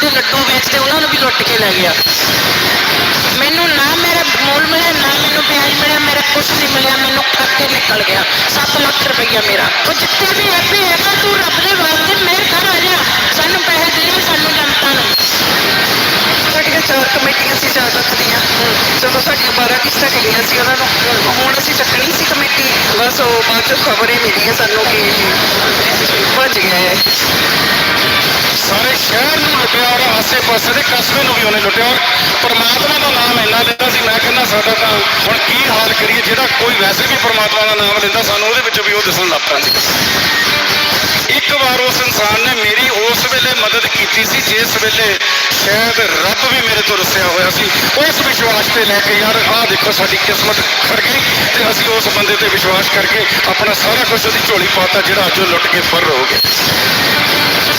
ਜਿਹੜੇ ਲੱਡੂ ਵੇਚਦੇ, ਉਹਨਾਂ ਨੂੰ ਵੀ ਲੁੱਟ ਕੇ ਲੈ ਗਿਆ। ਮੈਨੂੰ ਨਾ ਮੇਰਾ ਮੋਲ ਮਿਲਿਆ, ਨਾ ਮੈਨੂੰ ਵਿਆਜ ਮਿਲਿਆ, ਮੇਰਾ ਕੁਝ ਨਹੀਂ ਮਿਲਿਆ, ਮੈਨੂੰ ਖਾਤੇ ਨਿਕਲ ਗਿਆ। 7 ਲੱਖ ਰੁਪਈਆ ਮੇਰਾ। ਉਹ ਜਿੱਥੇ ਵੀ ਐਪੀ ਹੈਗਾ ਤੂੰ ਰੱਬ ਦੇ ਵਾਸਤੇ ਮੇਰੇ ਘਰ ਆ ਜਾ। ਸਾਨੂੰ ਪੈਸੇ ਦੇ, ਸਾਨੂੰ ਜਨਤਾ ਨੂੰ। ਸਾਡੀਆਂ ਚਾਰ ਚਾਰ ਲੱਖ ਦੀਆਂ ਜਦੋਂ ਸਾਡੀਆਂ 12 ਕਿਸ਼ਤਾਂ ਗਈਆਂ ਸੀ ਉਹਨਾਂ ਨੂੰ? ਹੁਣ ਅਸੀਂ ਚੱਕਣੀ ਸੀ ਕਮੇਟੀ। ਬਸ ਉਹ ਬਾਅਦ ਚੋਂ ਖਬਰ ਹੀ ਮਿਲੀ ਹੈ ਸਾਨੂੰ ਕਿ ਭੱਜ ਗਏ ਹੈ ਸਾਰੇ ਸ਼ਹਿਰ ਨੂੰ ਲੁੱਟਿਆ ਔਰ ਆਸੇ-ਪਾਸੇ ਦੇ ਕਸਬੇ ਨੂੰ ਵੀ ਉਹਨੇ ਲੁੱਟਿਆ। ਔਰ ਪਰਮਾਤਮਾ ਦਾ ਨਾਮ ਇੰਨਾ ਲੈਂਦਾ ਸੀ, ਮੈਂ ਕਹਿੰਦਾ ਸਾਡਾ ਤਾਂ ਹੁਣ ਕੀ ਹਾਲ ਕਰੀਏ, ਜਿਹੜਾ ਕੋਈ ਵੈਸੇ ਵੀ ਪਰਮਾਤਮਾ ਦਾ ਨਾਮ ਲੈਂਦਾ, ਸਾਨੂੰ ਉਹਦੇ ਵਿੱਚ ਵੀ ਉਹ ਦਿਸਣ ਲੱਗ ਪੈਂਦੀ। ਇੱਕ ਵਾਰ ਉਸ ਇਨਸਾਨ ਨੇ ਮੇਰੀ ਉਸ ਵੇਲੇ ਮਦਦ ਕੀਤੀ ਸੀ, ਜਿਸ ਵੇਲੇ ਸ਼ਾਇਦ ਰੱਬ ਵੀ ਮੇਰੇ ਤੋਂ ਰੁੱਸਿਆ ਹੋਇਆ ਸੀ। ਉਸ ਵਿਸ਼ਵਾਸ ਤੇ ਲੈ ਕੇ ਯਾਰ, ਆਹ ਦੇਖੋ ਸਾਡੀ ਕਿਸਮਤ ਖੜ ਗਈ ਤੇ ਅਸੀਂ ਉਸ ਬੰਦੇ ਤੇ ਵਿਸ਼ਵਾਸ ਕਰਕੇ ਆਪਣਾ ਸਾਰਾ ਕੁਝ ਉਹਦੀ ਝੋਲੀ ਪਾਤਾ ਜਿਹੜਾ ਅੱਜ ਉਹ ਲੁੱਟ ਕੇ ਫਰ ਹੋ ਗਿਆ।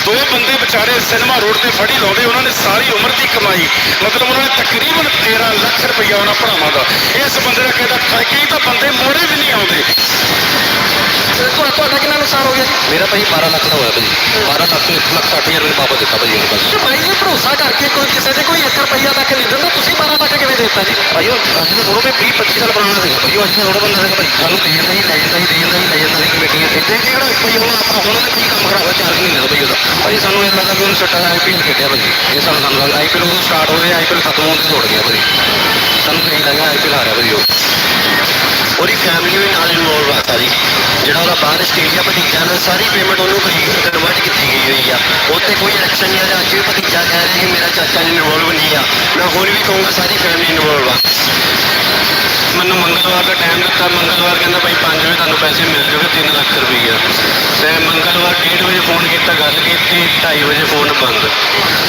ਦੋ ਬੰਦੇ ਵਿਚਾਰੇ ਸਿਨੇਮਾ ਰੋਡ ਤੇ ਫੜੀ ਲਾਉਂਦੇ, ਉਹਨਾਂ ਨੇ ਸਾਰੀ ਉਮਰ ਦੀ ਕਮਾਈ, ਮਤਲਬ ਉਹਨਾਂ ਨੇ ਤਕਰੀਬਨ 13 ਲੱਖ ਰੁਪਈਆ ਉਹਨਾਂ ਭਰਾਵਾਂ ਦਾ। ਇਸ ਬੰਦੇ ਦਾ ਕਹਿੰਦਾ ਕਈ ਤਾਂ ਬੰਦੇ ਮੋੜੇ ਵੀ ਨਹੀਂ ਆਉਂਦੇ। ਤੁਹਾਡਾ ਤੁਹਾਡਾ ਕਿੰਨਾ ਨੁਕਸਾਨ ਹੋ ਗਿਆ ਜੀ? ਮੇਰਾ ਭਾਈ 12 ਲੱਖ ਦਾ ਹੋਇਆ ਭਾਜੀ। 12 ਲੱਖ 1 ਲੱਖ 60 ਹਜ਼ਾਰ ਰੁਪਏ ਵਾਪਸ ਦਿੱਤਾ ਭਾਜੀ ਉਹਨੇ ਬਸ। ਤੇ ਭਾਈ ਜੀ ਭਰੋਸਾ ਕਰਕੇ ਕੋਈ ਕਿਸੇ ਤੇ ਕੋਈ 1 ਰੁਪਈਆ ਤੱਕ ਨਹੀਂ ਦਿੰਦਾ ਤੁਸੀਂ 12 ਲੱਖ ਕਿਵੇਂ ਦੇ ਦਿੱਤਾ ਜੀ? ਭਾਈ ਉਹ ਅਸੀਂ ਤਾਂ ਥੋੜਾ 20 25 ਸਾਲ ਪੁਰਾਣਾ ਸੀਗਾ ਭਾਈ ਉਹ ਅਸੀਂ ਥੋੜਾ ਬੰਦਾ ਸੀਗਾ ਭਾਈ। ਸਾਨੂੰ ਦੇ ਜਾਂਦਾ ਹੀ ਲੈ ਜਾਂਦਾ ਹੀ ਦੇ ਜਾਂਦਾ ਹੀ ਲੈ ਜਾਂਦਾ ਸੀ ਕਮੇਟੀਆਂ ਇੱਥੇ ਕਿਹੜਾ ਭਾਈ ਹੁਣ ਆਪਣਾ ਹੁਣ ਕੀ ਕੰਮ ਹੋਇਆ ਚਾਰ ਮਹੀਨੇ ਦਾ ਭਾਈ ਉਹਦਾ। ਭਾਈ ਸਾਨੂੰ ਇਹ ਲੱਗਾ ਵੀ ਉਹਨੂੰ ਸੱਟਾ ਆਈਪੀਐਲ ਖੇਡਿਆ ਭਾਜੀ ਇਹ ਸਾਨੂੰ ਸਾਨੂੰ ਲੱਗਾ ਆਈਪੀਐਲ ਉਦੋਂ ਸਟਾਰਟ ਹੋਇਆ ਆਈਪੀਐਲ ਖਤਮ ਹੋਣ ਤੇ ਛੋੜ ਗਿਆ ਭਾਜੀ ਸਾਨੂੰ ਕਹੀਂ ਲੱਗਾ ਆਈਪੀਐਲ ਹਾਰਿਆ ਭਾਜੀ ਉਹ। ਉਹਦੀ ਫੈਮਿਲੀ ਵੀ ਨਾਲ ਇਨਵੋਲਵ ਆ ਸਾਰੀ ਜਿਹੜਾ ਉਹਦਾ ਬਾਹਰ ਆਸਟ੍ਰੇਲੀਆ ਭਤੀਜਾ ਨਾਲ ਸਾਰੀ ਪੇਮੈਂਟ ਉਹਨੂੰ ਕੋਈ ਕਨਵਰਟ ਕੀਤੀ ਗਈ ਹੋਈ ਆ। ਉੱਥੇ ਕੋਈ ਇਲੈਕਸ਼ਨ ਨਹੀਂ ਆ ਅੱਜ ਵੀ ਭਤੀਜਾ ਕਹਿ ਰਿਹਾ ਕਿ ਮੇਰਾ ਚਾਚਾ ਇਨਵੋਲਵ ਨਹੀਂ ਆ। ਮੈਂ ਹੋਰ ਵੀ ਕਹੂੰਗਾ, ਸਾਰੀ ਫੈਮਿਲੀ ਇਨਵੋਲਵ ਆ। ਮੈਨੂੰ ਮੰਗਲਵਾਰ ਦਾ ਟਾਈਮ ਦਿੱਤਾ, ਮੰਗਲਵਾਰ ਕਹਿੰਦਾ ਭਾਈ 5 ਵਜੇ ਤੁਹਾਨੂੰ ਪੈਸੇ ਮਿਲ ਜਾਣਗੇ 3 ਲੱਖ ਰੁਪਈਆ। ਤੇ ਮੰਗਲਵਾਰ 1:30 ਵਜੇ ਫੋਨ ਕੀਤਾ, ਗੱਲ ਕੀਤੀ 2:30 ਵਜੇ ਫੋਨ ਬੰਦ।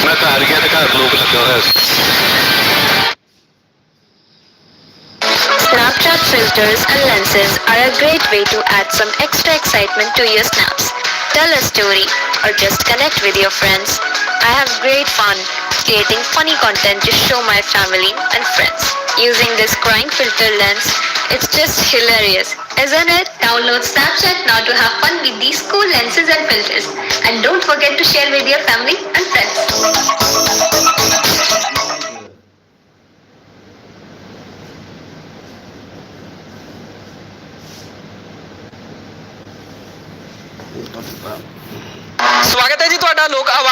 ਮੈਂ ਘਰ ਗਿਆ ਤੇ ਘਰ ਬਲੋਕ ਲੱਗਾ ਹੋਇਆ ਸੀ। Filters and lenses are a great way to add some extra excitement to your snaps. Tell a story or just connect with your friends. I have great fun creating funny content to show my family and friends. Using this crying filter lens, it's just hilarious, isn't it? Download Snapchat now to have fun with these cool lenses and filters. And don't forget to share with your family and friends.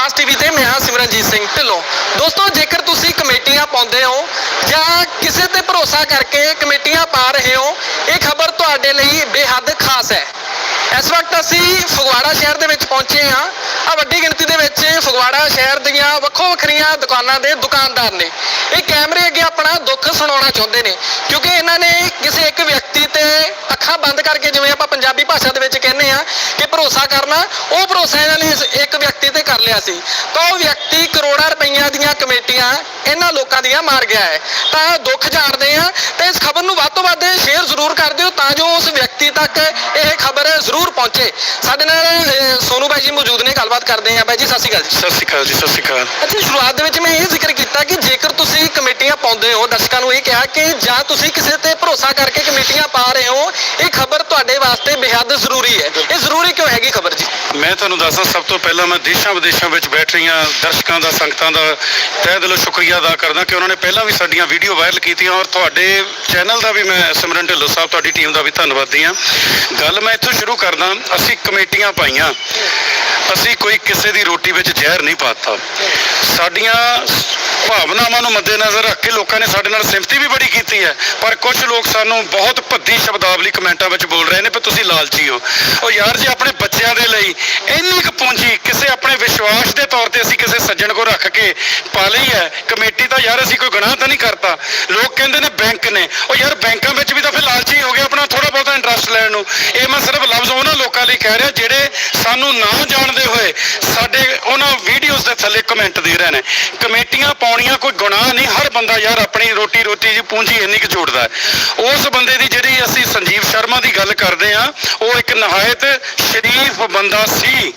ਲੋਕ ਆਵਾਜ਼ TV ਤੇ ਮੈਂ ਹਾਂ ਸਿਮਰਨਜੀਤ ਸਿੰਘ ਢਿੱਲੋਂ। ਦੋਸਤੋ, ਜੇਕਰ ਤੁਸੀਂ ਕਮੇਟੀਆਂ ਪਾਉਂਦੇ ਹੋ ਜਾਂ ਕਿਸੇ ਤੇ ਭਰੋਸਾ ਕਰਕੇ ਕਮੇਟੀਆਂ ਪਾ ਰਹੇ ਹੋ, ਇਹ ਖਬਰ ਤੁਹਾਡੇ ਲਈ ਬੇਹੱਦ ਖਾਸ ਹੈ। ਇਸ ਵਕਤ ਅਸੀਂ ਫਗਵਾੜਾ ਸ਼ਹਿਰ ਦੇ ਵਿੱਚ ਪਹੁੰਚੇ ਹਾਂ। ਆ ਵੱਡੀ ਗਿਣਤੀ ਦੇ ਵਿੱਚ ਫਗਵਾੜਾ ਸ਼ਹਿਰ ਦੀਆਂ ਵੱਖੋ ਵੱਖਰੀਆਂ ਦੁਕਾਨਾਂ ਦੇ ਦੁਕਾਨਦਾਰ ਨੇ। ਇਹ ਕੈਮਰੇ ਅੱਗੇ ਆਪਣਾ ਦੁੱਖ ਸੁਣਾਉਣਾ ਚਾਹੁੰਦੇ ਨੇ, ਕਿਉਂਕਿ ਇਹਨਾਂ ਨੇ ਕਿਸੇ ਇੱਕ ਵਿਅਕਤੀ ਤੇ ਅੱਖਾਂ ਬੰਦ ਕਰਕੇ ਜਿਵੇਂ ਆਪਾਂ ਪੰਜਾਬੀ ਭਾਸ਼ਾ ਦੇ ਵਿੱਚ ਕਹਿੰਦੇ ਆ ਕਿ ਭਰੋਸਾ ਕਰਨਾ, ਉਹ ਭਰੋਸਾ ਇਹਨਾਂ ਨੇ ਇੱਕ ਵਿਅਕਤੀ ਤੇ ਕਰ ਲਿਆ ਸੀ। ਤਾਂ ਉਹ ਵਿਅਕਤੀ ਕਰੋੜਾਂ ਰੁਪਈਆਂ ਦੀਆਂ ਕਮੇਟੀਆਂ ਇਹਨਾਂ ਲੋਕਾਂ ਦੀਆਂ ਮਾਰ ਗਿਆ ਹੈ। ਤਾਂ ਦੁੱਖ ਜਾਣਦੇ ਆ ਤੇ ਤੋਂ ਵੱਧ ਸ਼ੇਅਰ ਜ਼ਰੂਰ ਕਰ ਦਿਓ ਤਾਂ ਜੋ ਉਸ ਵਿਅਕਤੀ ਤੱਕ ਇਹ ਖਬਰ ਜ਼ਰੂਰ ਪਹੁੰਚੇ। ਸਾਡੇ ਨਾਲ ਅਹ, ਸੋਨੂ ਬਾਈ ਜੀ ਮੌਜੂਦ ਨੇ ਗੱਲਬਾਤ ਕਰਦੇ ਆ ਬਾਈ ਜੀ ਸਤਿ ਸ਼੍ਰੀ ਅਕਾਲ ਜੀ। ਸਤਿ ਸ਼੍ਰੀ ਅਕਾਲ ਜੀ ਸਤਿ ਸ਼੍ਰੀ ਅਕਾਲ। ਅੱਛਾ ਸ਼ੁਰੂਆਤ ਦੇ ਵਿੱਚ ਮੈਂ ਇਹ ਜ਼ਿਕਰ ਕੀਤਾ ਕਿ ਜੇਕਰ ਤੁਸੀਂ ਕਮੇਟੀਆਂ ਪਾਉਂਦੇ ਹੋ ਦਰਸ਼ਕਾਂ ਨੂੰ ਇਹ ਕਿਹਾ ਕਿ ਜਾਂ ਤੁਸੀਂ ਕਿਸੇ ਤੇ ਭਰੋਸਾ ਕਰਕੇ ਕਮੇਟੀਆਂ ਪਾ ਰਹੇ ਹੋ ਇਹ ਖਬਰ ਤੁਹਾਡੇ ਵਾਸਤੇ ਬੇਹੱਦ ਜ਼ਰੂਰੀ ਹੈ। ਇਹ ਜ਼ਰੂਰੀ ਕਿਉਂ ਹੈਗੀ ਖਬਰ ਜੀ? ਮੈਂ ਤੁਹਾਨੂੰ ਦੱਸਦਾ ਸਭ ਤੋਂ ਪਹਿਲਾਂ ਮੈਂ ਦੇਸ਼ਾਂ ਵਿਦੇਸ਼ਾਂ ਵਿੱਚ ਬੈਠ ਰਹੀਆਂ ਦਰਸ਼ਕਾਂ ਦਾ, ਸੰਗਤਾਂ ਦਾ ਤਹਿ ਦਿਲੋਂ ਸ਼ੁਕਰੀਆ ਅਦਾ ਕਰਦਾ ਕਿ ਉਹਨਾਂ ਨੇ ਪਹਿਲਾਂ ਵੀ ਸਾਡੀਆਂ ਵੀਡੀਓ ਵਾਇਰਲ ਕੀਤੀਆਂ ਔਰ ਤੁਹਾਡੇ ਚੈਨਲ ਦਾ ਵੀ ਮੈਂ ਸਿਮਰਨ ਢਿੱਲੋਂ ਸਾਹਿਬ, ਤੁਹਾਡੀ ਟੀਮ ਦਾ ਵੀ ਧੰਨਵਾਦੀ ਹਾਂ। ਗੱਲ ਮੈਂ ਇੱਥੋਂ ਸ਼ੁਰੂ ਕਰਦਾ, ਅਸੀਂ ਕਮੇਟੀਆਂ ਪਾਈਆਂ। ਅਸੀਂ ਕੋਈ ਕਿਸੇ ਦੀ ਰੋਟੀ ਵਿੱਚ ਜ਼ਹਿਰ ਨਹੀਂ ਪਾਤਾ। ਸਾਡੀਆਂ ਭਾਵਨਾਵਾਂ ਨੂੰ ਮੱਦੇਨਜ਼ਰ ਰੱਖ ਕੇ ਲੋਕਾਂ ਨੇ ਸਾਡੇ ਨਾਲ ਸਿਮਤੀ ਵੀ ਬੜੀ ਕੀਤੀ ਹੈ। ਪਰ ਕੁਝ ਲੋਕ ਸਾਨੂੰ ਬਹੁਤ ਭੱਦੀ ਸ਼ਬਦਾਵਲੀ ਕਮੈਂਟਾਂ ਵਿੱਚ ਬੋਲ ਰਹੇ ਨੇ ਕਿ ਤੁਸੀਂ ਲਾਲਚੀ ਹੋ। ਉਹ ਯਾਰ, ਜੇ ਆਪਣੇ ਬੱਚਿਆਂ ਦੇ ਲਈ ਇੰਨੀ ਕੁ ਪੂੰਜੀ ਕਿਸੇ ਆਪਣੇ ਵਿਸ਼ਵਾਸ ਦੇ ਤੌਰ ਤੇ ਅਸੀਂ ਕਿਸੇ ਸੱਜਣ ਕੋ ਰੱਖ ਕੇ ਪਾ ਲਈ ਹੈ, ਕਮੇਟੀ ਤਾਂ ਯਾਰ ਅਸੀਂ ਕੋਈ ਗੁਨਾਹ ਤਾਂ ਨਹੀਂ ਕਰਤਾ। ਲੋਕ ਕਹਿੰਦੇ ਨੇ ਬੈਂਕ ਨੇ। ਉਹ ਯਾਰ, ਬੈਂਕਾਂ ਵਿੱਚ ਵੀ ਤਾਂ ਫਿਰ ਲਾਲਚੀ ਹੋ ਗਿਆ ਆਪਣਾ ਥੋੜਾ ਬਹੁਤਾ ਇੰਟਰਸਟ ਲੈਣ ਨੂੰ। ਇਹ ਮੈਂ ਸਿਰਫ ਲਫ਼ਜ਼ ਉਹਨਾਂ ਲੋਕਾਂ ਲਈ ਕਹਿ ਰਿਹਾ, ਜਿਹੜੇ ਸਾਨੂੰ ਨਾ ਜਾਣਦੇ ਹੋਏ ਸਾਡੇ ਉਹਨਾਂ ਵੀਡੀਓਜ਼ ਦੇ ਥੱਲੇ ਕਮੈਂਟ ਦੇ ਰਹੇ ਨੇ। ਕਮੇਟੀਆਂ ਪਾਉਣ ਪਾਉਣੀਆਂ ਕੋਈ ਗੁਨਾਹ ਨਹੀਂ, ਹਰ ਬੰਦਾ ਯਾਰ ਆਪਣੀ ਰੋਟੀ ਰੋਟੀ ਦੀ ਪੂੰਜੀ ਇੰਨੀ ਕੁ ਜੋੜਦਾ ਹੈ। ਉਸ ਬੰਦੇ ਦੀ ਜਿਹੜੀ ਅਸੀਂ ਸੰਜੀਵ ਸ਼ਰਮਾ ਦੀ ਗੱਲ ਕਰਦੇ ਆ ਉਹ ਇੱਕ ਨਹਾਇਤ ਸ਼ਰੀਫ ਬੰਦਾ ਸੀ।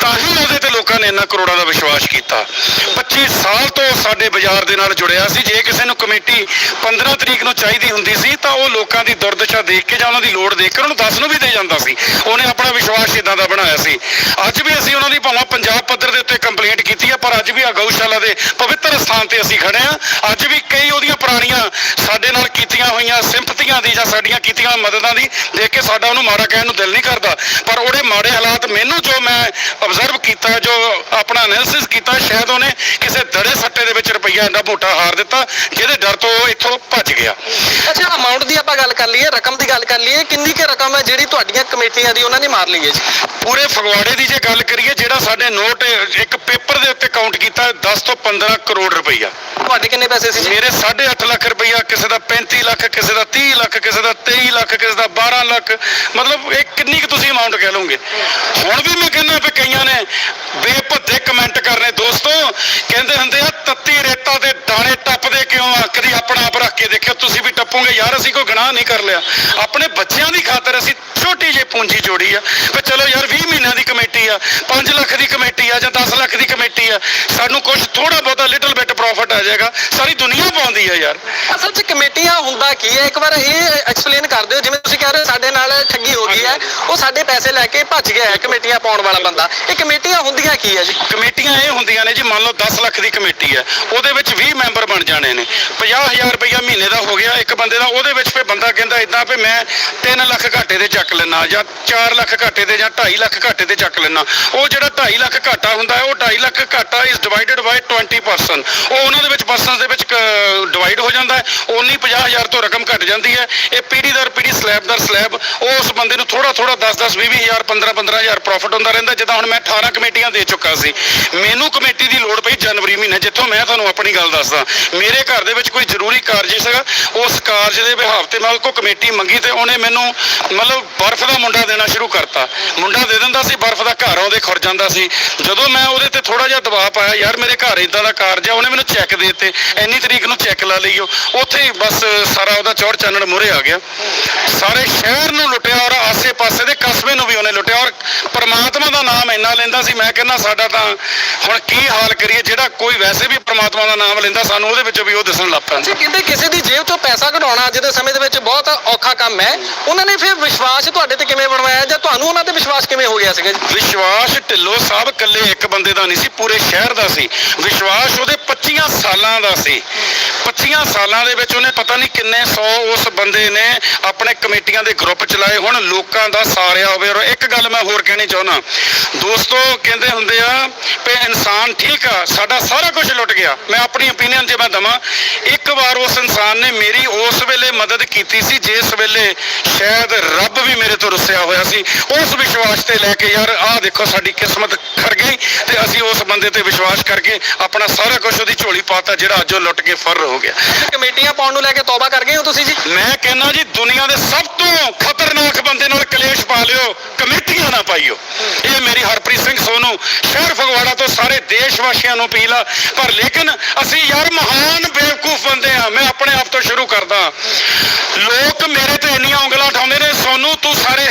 ਤਾਂ ਹੀ ਉਹਦੇ ਤੇ ਲੋਕਾਂ ਨੇ ਇੰਨਾ ਕਰੋੜਾਂ ਦਾ ਵਿਸ਼ਵਾਸ ਕੀਤਾ। 25 ਸਾਲ ਤੋਂ ਸਾਡੇ ਬਾਜ਼ਾਰ ਦੇ ਨਾਲ ਜੁੜਿਆ ਸੀ। ਜੇ ਕਿਸੇ ਨੂੰ ਕਮੇਟੀ 15 ਤਰੀਕ ਨੂੰ ਚਾਹੀਦੀ ਹੁੰਦੀ ਸੀ, ਤਾਂ ਉਹ ਲੋਕਾਂ ਦੀ ਦੁਰਦਸ਼ਾ ਦੇਖ ਕੇ ਜਾਂ ਉਹਨਾਂ ਦੀ ਲੋੜ ਦੇਖ ਕੇ ਉਹਨੂੰ 10 ਨੂੰ ਵੀ ਦੇ ਜਾਂਦਾ ਸੀ। ਉਹਨੇ ਆਪਣਾ ਵਿਸ਼ਵਾਸ ਇਦਾਂ ਦਾ ਬਣਾਇਆ ਸੀ। ਅੱਜ ਵੀ ਅਸੀਂ ਉਹਨਾਂ ਦੀ ਭਾਵੇਂ ਪੰਜਾਬ ਪੱਧਰ ਦੇ ਉੱਤੇ ਕੰਪਲੇਂਟ ਕੀਤੀ ਹੈ ਪਰ ਅੱਜ ਵੀ ਆ ਗਊਸ਼ਾਲਾ ਦੇ ਪਵਿੱਤਰ ਸਥਾਨ ਤੇ ਅਸੀਂ ਖੜੇ ਆ। ਅੱਜ ਵੀ ਕਈ ਉਹਦੀਆਂ ਪੁਰਾਣੀਆਂ ਸਾਡੇ ਨਾਲ ਕੀਤੀਆਂ ਹੋਈਆਂ ਸਿੰਪਤੀਆਂ ਦੀ ਜਾਂ ਸਾਡੀਆਂ ਕੀਤੀਆਂ ਮਦਦਾਂ ਦੀ ਦੇਖ ਕੇ ਸਾਡਾ ਉਹਨੂੰ ਮਾੜਾ ਕਹਿਣ ਨੂੰ ਦਿਲ ਨਹੀਂ ਕਰਦਾ। ਪਰ ਉਹਦੇ ਮਾੜੇ ਹਾਲਾਤ ਮੈਨੂੰ ਜੋ ਮੈਂ ਅਬਜ਼ਰਵ ਕੀਤਾ, ਜੋ ਆਪਣਾ ਐਨਾਲਿਸਿਸ ਕੀਤਾ, ਸ਼ਾਇਦ ਉਹਨੇ ਕਿਸੇ ਦੜੇ ਸੱਟੇ ਦੇ ਵਿੱਚ ਰੁਪਈਆ ਇੰਨਾ ਮੋਟਾ ਹਾਰ ਦਿੱਤਾ, ਜਿਹਦੇ ਡਰ ਤੋਂ ਉਹ ਇੱਥੋਂ ਭੱਜ ਗਿਆ। ਅੱਛਾ ਅਮਾਉਂਟ ਦੀ ਕਰ ਲਈਏ ਰਕਮ ਦੀ ਗੱਲ ਕਰ ਲਈਏ ਕਿੰਨੀ ਕੁ ਰਕਮ ਹੈ ਜਿਹੜੀ ਤੁਹਾਡੀਆਂ ਕਮੇਟੀਆਂ ਦੀ ਉਹਨਾਂ ਨੇ ਮਾਰ ਲਈ ਹੈ ਜੀ? ਪੂਰੇ ਫਗਵਾੜੇ ਦੀ ਜੇ ਗੱਲ ਕਰੀਏ ਜਿਹੜਾ ਸਾਡੇ ਨੋਟ ਇੱਕ ਪੇਪਰ ਦੇ ਉੱਤੇ ਕਾਊਂਟ ਕੀਤਾ 10 ਤੋਂ 15 ਕਰੋੜ ਰੁਪਈਆ। ਤੁਹਾਡੇ ਕਿੰਨੇ ਪੈਸੇ ਸੀ ਜੀ? ਮੇਰੇ 8.5 ਲੱਖ ਰੁਪਈਆ ਕਿਸੇ ਦਾ 35 ਲੱਖ ਕਿਸੇ ਦਾ 30 ਲੱਖ ਕਿਸੇ ਦਾ 23 ਲੱਖ ਕਿਸੇ ਦਾ 12 ਲੱਖ। ਮਤਲਬ ਇਹ ਕਿੰਨੀ ਕੁ ਤੁਸੀਂ ਅਮਾਉਂਟ ਕਹਿ ਲਓਗੇ? ਹੁਣ ਵੀ ਮੈਂ ਕਹਿੰਦਾ ਵੀ ਕਈਆਂ ਨੇ ਬੇਭੱਦੇ ਕਮੈਂਟ ਕਰਨੇ। ਦੋਸਤੋ ਕਹਿੰਦੇ ਹੁੰਦੇ ਆ ਤੱਤੀ ਰੇਤਾ ਦੇ ਦਾਣੇ ਟੱਪਦੇ ਕਿਉਂ ਆ ਕਦੀ ਆਪਣਾ ਆਪ ਰੱਖ ਕੇ ਦੇਖਿਓ ਤੁਸੀਂ ਯਾਰ ਅਸੀਂ ਕੋਈ ਗੁਨਾਹ ਨਹੀਂ ਕਰ ਲਿਆ। ਆਪਣੇ ਬੱਚਿਆਂ ਦੀ ਖਾਤਰ ਅਸੀਂ ਛੋਟੀ ਜਿਹੀ ਪੂੰਜੀ ਜੋੜੀ ਆ। ਵੀ ਚਲੋ ਯਾਰ 20 ਮਹੀਨਿਆਂ ਦੀ ਕਮੇਟੀ ਆ 5 ਲੱਖ ਦੀ ਕਮੇਟੀ ਆ ਜਾਂ 10 ਲੱਖ ਦੀ ਕਮੇਟੀ ਆ, ਸਾਨੂੰ ਕੁਝ ਥੋੜਾ ਬਹੁਤਾ ਲਿਟਲ ਬਿਟ ਪ੍ਰੋਫਿਟ ਆ ਜਾਏਗਾ। ਸਾਰੀ ਦੁਨੀਆ ਪਾਉਂਦੀ ਆ ਯਾਰ। ਅਸਲ 'ਚ ਕਮੇਟੀਆਂ ਹੁੰਦਾ ਕੀ ਹੈ? ਇੱਕ ਵਾਰ ਇਹ ਐਕਸਪਲੇਨ ਕਰ ਦਿਓ ਜਿਵੇਂ ਤੁਸੀਂ ਕਹਿ ਰਹੇ ਹੋ ਸਾਡੇ ਨਾਲ ਠੱਗੀ ਹੋ ਗਈ ਹੈ ਉਹ ਸਾਡੇ ਪੈਸੇ ਲੈ ਕੇ ਭੱਜ ਗਿਆ ਹੈ ਕਮੇਟੀਆਂ ਪਾਉਣ ਵਾਲਾ ਬੰਦਾ। ਇਹ ਕਮੇਟੀਆਂ ਹੁੰਦੀਆਂ ਕੀ ਹੈ ਜੀ? ਕਮੇਟੀਆਂ ਇਹ ਹੁੰਦੀਆਂ ਨੇ ਜੀ ਮੰਨ ਲਓ 10 ਲੱਖ ਦੀ ਕਮੇਟੀ ਹੈ ਉਹਦੇ ਵਿੱਚ 20 ਮੈਂਬਰ ਬਣ ਜਾਣੇ ਨੇ। 50000 ਰੁਪਇਆ ਮਹੀਨੇ ਦਾ ਹੋ ਗਿਆ ਇੱਕ ਬੰਦੇ ਦਾ ਉਹਦੇ ਵਿੱਚ ਫੇ ਬੰਦਾ ਕਹਿੰਦਾ ਇਦਾਂ ਵੀ ਮੈਂ 3 ਲੱਖ ਘਾਟੇ ਦੇ ਚੱਕ ਲੈਣਾ ਜਾਂ 4 ਲੱਖ ਘਾਟੇ ਦੇ ਜਾਂ 2.5 ਲੱਖ ਘਾਟੇ ਦੇ ਚੱਕ ਲੈਣਾ ਉਹ ਜਿਹੜਾ 2.5 ਲੱਖ ਘਾਟਾ ਹੁੰਦਾ ਹੈ ਉਹ 2.5 ਲੱਖ ਘਾਟਾ ਇਸ ਡਿਵਾਈਡਡ ਬਾਈ 20% ਉਹ ਉਹਨਾਂ ਦੇ ਵਿੱਚ ਪਰਸਨਸ ਦੇ ਵਿੱਚ ਡਿਵਾਈਡ ਹੋ ਜਾਂਦਾ ਹੈ ਉਨੀ 50000 ਤੋਂ ਰਕਮ ਘਟ ਜਾਂਦੀ ਹੈ। ਇਹ ਪੀੜੀ ਦਰ, ਪੀੜੀ ਸਲੈਬ ਦਰ ਸਲੈਬ, ਉਹ ਉਸ ਬੰਦੇ ਨੂੰ ਥੋੜਾ ਥੋੜਾ 10 10 20 ਹਜ਼ਾਰ 15 15000 ਪ੍ਰੋਫਿਟ ਹੁੰਦਾ ਰਹਿੰਦਾ, ਜਿੱਦਾਂ ਹੁਣ ਮੈਂ 18 ਕਮੇਟੀਆਂ ਦੇ ਚੁੱਕਾ ਸੀ। ਮੈਨੂੰ ਕਮੇਟੀ ਦੀ ਲੋੜ ਪਈ ਜਨਵਰੀ ਮਹੀਨੇ, ਜਿੱਥੋਂ ਮੈਂ ਤੁਹਾਨੂੰ ਆਪਣੀ ਗੱਲ ਦੱਸਦਾ। ਮੇਰੇ ਘਰ ਦੇ ਵਿੱਚ ਕੋਈ ਜ਼ਰੂਰੀ ਕਾਰਜ ਸੀਗਾ, ਉਸ ਕਾਰਜ ਦੇ ਵਿਹਾਵ ਤੇ ਮੈਂ ਉਹ ਕੋ ਕਮੇਟੀ ਮੰਗੀ ਤੇ ਉਹਨੇ ਮੈਨੂੰ ਮਤਲਬ ਬਰਫ਼ ਦਾ ਮੁੰਡਾ ਦੇਣਾ ਸ਼ੁਰੂ ਕਰਤਾ। ਮੁੰਡਾ ਦੇ ਦਿੰਦਾ ਸੀ, ਬਰਫ਼ ਦਾ ਘਰ ਆਉਂਦੇ ਖੁਰ ਜਾਂਦਾ ਸੀ। ਜਦੋਂ ਮੈਂ ਉਹਦੇ ਤੇ ਥੋੜਾ ਜਿਹਾ ਦਬਾਅ ਪਾਇਆ, ਯਾਰ ਮੇਰੇ ਘਰ ਇਦਾਂ ਦਾ ਕਾਰਜ ਆ, ਉਹਨੇ ਮੈਨੂੰ ਚੈੱਕ ਦੇ ਦਿੱਤੇ। ਇੰਨੀ ਤਰੀਕ ਨੂੰ ਚੈੱਕ ਲਾ ਲਈਓ ਉੱਥੇ ਹੀ ਬਸ ਸਾਰਾ ਉਹਦਾ ਚੌੜ ਚਾਨਣ ਮੂਹਰੇ ਆ ਗਿਆ। ਸਾਰੇ ਸ਼ਹਿਰ ਨੂੰ ਲੁੱਟਿਆ ਔਰ ਆਸੇ-ਪਾਸੇ ਦੇ ਕਸਬੇ ਨੂੰ ਵੀ ਉਹਨੇ ਲੁੱਟਿਆ। ਔਰ ਪ੍ਰਮਾਤਮਾ ਦਾ ਨਾਮ ਇੰਨਾ ਲੈਂਦਾ ਸੀ ਮੈਂ ਕਹਿੰਦਾ ਸਾਡਾ ਤਾਂ ਹੁਣ ਕੀ ਹਾਲ ਕਰੀਏ ਜਿਹੜਾ ਕੋਈ ਵੈਸੇ ਵੀ ਪ੍ਰਮਾਤਮਾ ਦਾ ਨਾਮ ਲੈਂਦਾ ਸਾਨੂੰ ਉਹਦੇ ਵਿੱਚੋਂ ਵੀ ਉਹ ਦਿਸਣ ਲੱਗ ਪੈਂਦਾ। ਜੀ ਕਹਿੰਦੇ ਕਿਸੇ ਦੀ ਜੇਬ ਤੋਂ ਪੈਸਾ ਕਢਾਉਣਾ ਅੱਜ ਦੇ ਸਮੇਂ ਦੇ ਵਿੱਚ ਬਹੁਤ ਔਖਾ ਕੰਮ ਹੈ। ਉਹਨਾਂ ਨੇ ਫਿਰ ਵਿਸ਼ਵਾਸ ਤੁਹਾਡੇ ਤੇ ਕਿਵੇਂ ਬਣਵਾਇਆ? ਜਾਂ ਤੁਹਾਨੂੰ ਉਹਨਾਂ ਤੇ ਵਿਸ਼ਵਾਸ ਕਿਵੇਂ ਹੋ ਗਿਆ ਸੀਗਾ ਜੀ? ਵਿਸ਼ਵਾਸ ਢਿੱਲੋਂ ਸਾਹਿਬ ਇਕੱਲੇ ਇੱਕ ਬੰਦੇ ਦਾ ਨਹੀਂ ਸੀ ਪੂਰੇ ਸ਼ਹਿਰ ਦਾ ਸੀ। ਵਿਸ਼ਵਾਸ ਉਹਦੇ 25 ਸਾਲਾਂ ਦਾ ਸੀ। 25 ਸਾਲਾਂ ਦੇ ਵਿੱਚ ਉਹਨੇ ਪਤਾ ਨਹੀਂ ਕਿੰਨੇ 100 ਉਸ ਬੰਦੇ ਨੇ ਆਪਣੇ ਕਮੇਟੀਆਂ ਦੇ ਗਰੁੱਪ ਚਲਾਏ ਹੁਣ ਲੋਕਾਂ ਦਾ ਸਾਰਿਆ ਹੋਵੇ। ਔਰ ਇੱਕ ਗੱਲ ਮੈਂ ਹੋਰ ਕਹਿਣੀ ਚਾਹੁੰਦਾ। ਦੋਸਤੋ, ਕਹਿੰਦੇ ਹੁੰਦੇ ਆ ਕਿ ਇਨਸਾਨ ਠੀਕ ਆ, ਸਾਡਾ ਸਾਰਾ ਕੁਝ ਲੁੱਟ ਗਿਆ। ਮੈਂ ਆਪਣੀ ਓਪੀਨੀਅਨ ਜੇ ਮੈਂ ਦਵਾਂ, ਇੱਕ ਵਾਰ ਉਸ ਇਨਸਾਨ ਨੇ ਮੇਰੀ ਉਸ ਵੇਲੇ ਮਦਦ ਕੀਤੀ ਸੀ, ਜਿਸ ਵੇਲੇ ਸ਼ਾਇਦ ਰੱਬ ਵੀ ਮੇਰੇ ਤੋਂ ਰੁੱਸਿਆ ਹੋਇਆ ਸੀ। ਉਸ ਵਿਸ਼ਵਾਸ ਤੇ ਲੈ ਕੇ ਯਾਰ, ਆਹ ਦੇਖੋ ਸਾਡੀ ਕਿਸਮਤ ਖੜ ਗਈ ਤੇ ਅਸੀਂ ਉਸ ਬੰਦੇ ਤੇ ਵਿਸ਼ਵਾਸ ਕਰਕੇ ਆਪਣਾ ਸਾਰਾ ਕੁਝ ਉਹਦੀ ਝੋਲੀ ਪਾਤਾ ਜਿਹੜਾ ਅੱਜ ਉਹ ਲੁੱਟ ਕੇ ਫਰ ਹੋ ਗਿਆ। ਕਮੇਟੀਆਂ ਪਾਉਣ ਨੂੰ ਲੈ ਕੇ ਤੌਬਾ ਕਰ ਗਏ ਹੋ ਤੁਸੀਂ ਜੀ? ਮੈਂ ਕਹਿੰਦਾ ਜੀ ਦੁਨੀਆ ਦੇ ਸਭ ਤੋਂ ਖਤਰਨਾਕ ਬੰਦੇ ਨਾਲ ਕਲੇਸ਼ ਪਾ ਲਿਓ ਕਮੇਟੀਆਂ ਨਾ ਪਾਈਓ। ਇਹ ਮੇਰੀ ਹਰਪ੍ਰੀਤ ਸਿੰਘ ਸੋਨੂ ਸ਼ਹਿਰ ਫਗਵਾੜਾ ਤੋਂ ਸਾਰੇ ਦੇਸ਼ ਵਾਸੀਆਂ ਨੂੰ ਅਪੀਲ ਆ। ਪਰ ਲੇਕਿਨ ਅਸੀਂ ਯਾਰ ਮਹਾਨ ਬੇਵਕੂਫ ਬੰਦੇ ਆ ਮੈਂ ਆਪਣੇ ਆਪ ਤੋਂ ਸ਼ੁਰੂ ਕਰਦਾ। ਲੋਕ ਮੇਰੇ ਤੇ ਇੰਨੀਆਂ ਉਂਗਲਾਂ ਉਠਾਉਂਦੇ ਨੇ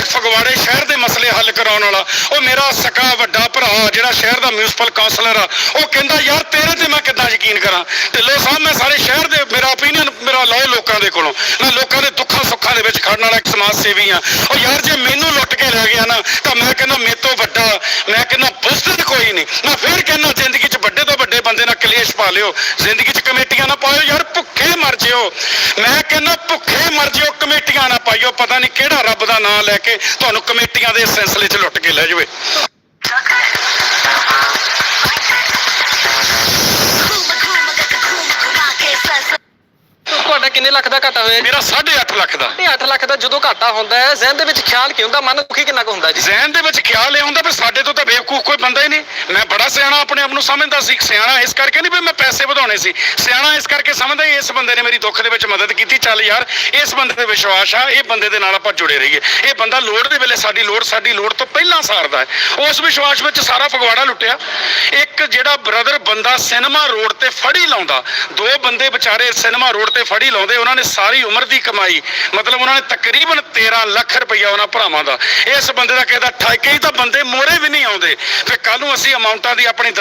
ਫਗਵਾੜੇ ਸ਼ਹਿਰ ਦੇ ਮਸਲੇ ਹੱਲ ਕਰਾਉਣ ਵਾਲਾ, ਉਹ ਮੇਰਾ ਸਕਾ ਵੱਡਾ ਭਰਾ, ਜਿਹੜਾ ਸ਼ਹਿਰ ਦਾ ਮਿਊਨਿਸਪਲ ਕਾਉਂਸਲਰ ਆ, ਉਹ ਕਹਿੰਦਾ, ਯਾਰ ਤੇਰੇ ਤੇ ਮੈਂ ਕਿੱਦਾਂ ਯਕੀਨ ਕਰਾਂ? ਢਿੱਲੋਂ ਸਾਹਿਬ, ਮੈਂ ਸਾਰੇ ਸ਼ਹਿਰ ਦੇ, ਮੇਰਾ ਓਪੀਨੀਅਨ ਮੇਰਾ ਲਓ ਲੋਕਾਂ ਦੇ ਕੋਲੋਂ। ਮੈਂ ਲੋਕਾਂ ਦੇ ਦੁੱਖਾਂ ਸੁੱਖਾਂ ਦੇ ਵਿੱਚ ਖੜਨ ਵਾਲਾ ਇੱਕ ਸਮਾਜ ਸੇਵੀ ਆ। ਉਹ ਯਾਰ, ਜੇ ਮੈਨੂੰ ਲੁੱਟ ਕੇ ਲੈ ਗਿਆ ਨਾ, ਤਾਂ ਮੈਂ ਕਹਿੰਦਾ, ਮੇਰੇ ਤੋਂ ਵੱਡਾ, ਮੈਂ ਕਹਿੰਦਾ ਬੁਜ਼ਦਿਲ ਕੋਈ ਨਹੀਂ। ਮੈਂ ਫੇਰ ਕਹਿੰਦਾ, ਜ਼ਿੰਦਗੀ 'ਚ ਵੱਡੇ ਤੋਂ ਵੱਡੇ ਬੰਦੇ ਨਾਲ ਕਲੇਸ਼ ਪਾ ਲਿਓ। ਜ਼ਿੰਦਗੀ 'ਚ ਕਮੇਟੀਆਂ ਨਾ ਪਾਇਓ ਯਾਰ ਭੁੱਖੇ ਮੈਂ ਕਹਿੰਦਾ ਭੁੱਖੇ ਮਰ ਜਿਓ, ਕਮੇਟੀਆਂ ਨਾ ਪਾਈਓ, ਪਤਾ ਨਹੀਂ ਕਿਹੜਾ ਰੱਬ ਦਾ ਨਾਮ ਲੈ ਕੇ ਤੁਹਾਨੂੰ ਕਮੇਟੀਆਂ ਦੇ ਸਿਲਸਿਲੇ 'ਚ ਲੁੱਟ ਕੇ ਲੈ ਜਾਵੇ। ਤੁਹਾਡਾ ਕਿੰਨੇ ਲੱਖ ਦਾ ਘਾਟਾ ਹੋਇਆ? ਮੇਰਾ 8.5 ਲੱਖ ਦਾ। 8 ਲੱਖ ਦਾ ਜਦੋਂ ਘਾਟਾ ਹੁੰਦਾ ਹੈ ਜ਼ਹਿਨ ਦੇ ਵਿੱਚ ਖਿਆਲ ਕੀ ਹੁੰਦਾ? ਮਨ ਦੁਖੀ ਕਿੰਨਾ ਕੁ ਹੁੰਦਾ ਜੀ? ਜ਼ਹਿਨ ਦੇ ਵਿੱਚ ਖਿਆਲ ਇਹ ਹੁੰਦਾ ਵੀ ਸਾਡੇ ਤੋਂ ਤਾਂ ਬੇਵਕੂਫ ਕੋਈ ਬੰਦਾ ਹੀ ਨਹੀਂ। ਮੈਂ ਬੜਾ ਸਿਆਣਾ ਆਪਣੇ ਆਪ ਨੂੰ ਸਮਝਦਾ ਸੀ ਸਿਆਣਾ ਇਸ ਕਰਕੇ ਨਹੀਂ ਵੀ ਮੈਂ ਪੈਸੇ ਵਧਾਉਣੇ ਸੀ। ਸਿਆਣਾ ਇਸ ਕਰਕੇ ਸਮਝਦਾ ਸੀ, ਇਸ ਬੰਦੇ ਨੇ ਮੇਰੀ ਦੁੱਖ ਦੇ ਵਿੱਚ ਮਦਦ ਕੀਤੀ। ਚੱਲ ਯਾਰ ਇਸ ਬੰਦੇ ਤੇ ਵਿਸ਼ਵਾਸ ਆ ਇਹ ਬੰਦੇ ਦੇ ਨਾਲ ਆਪਾਂ ਜੁੜੇ ਰਹੀਏ। ਇਹ ਬੰਦਾ ਲੋੜ ਦੇ ਵੇਲੇ ਸਾਡੀ ਲੋੜ ਸਾਡੀ ਲੋੜ ਤੋਂ ਪਹਿਲਾਂ ਸਾਰਦਾ ਹੈ। ਉਸ ਵਿਸ਼ਵਾਸ ਵਿੱਚ ਸਾਰਾ ਫਗਵਾੜਾ ਲੁੱਟਿਆ। ਇੱਕ ਜਿਹੜਾ ਬ੍ਰਦਰ ਬੰਦਾ ਸਿਨੇਮਾ ਰੋਡ ਤੇ ਫੜੀ ਲਾਉਂਦਾ ਦੋ ਬੰਦੇ ਵਿਚਾਰੇ ਸਿਨੇਮਾ ਰੋਡ ਤੇ ਫੜੀ ਲਾਉਂਦੇ, ਉਹਨਾਂ ਨੇ ਸਾਰੀ ਉਮਰ ਦੀ ਕਮਾਈ, ਮਤਲਬ ਉਹਨਾਂ ਨੇ ਤਕਰੀਬਨ 13 ਲੱਖ ਰੁਪਈਆ ਉਹਨਾਂ ਭਰਾਵਾਂ ਦਾ। ਇਸ ਬੰਦੇ ਦਾ ਕਹਿੰਦਾ ਠਾਕੇ ਹੀ ਤਾਂ ਬੰਦੇ ਮੋਰੇ ਵੀ ਨਹੀਂ ਆਉਂਦੇ। ਫਿਰ ਕੱਲ ਨੂੰ ਅਸੀਂ ਅਮਾਉਂਟਾਂ ਦੀ ਆਪਣੀ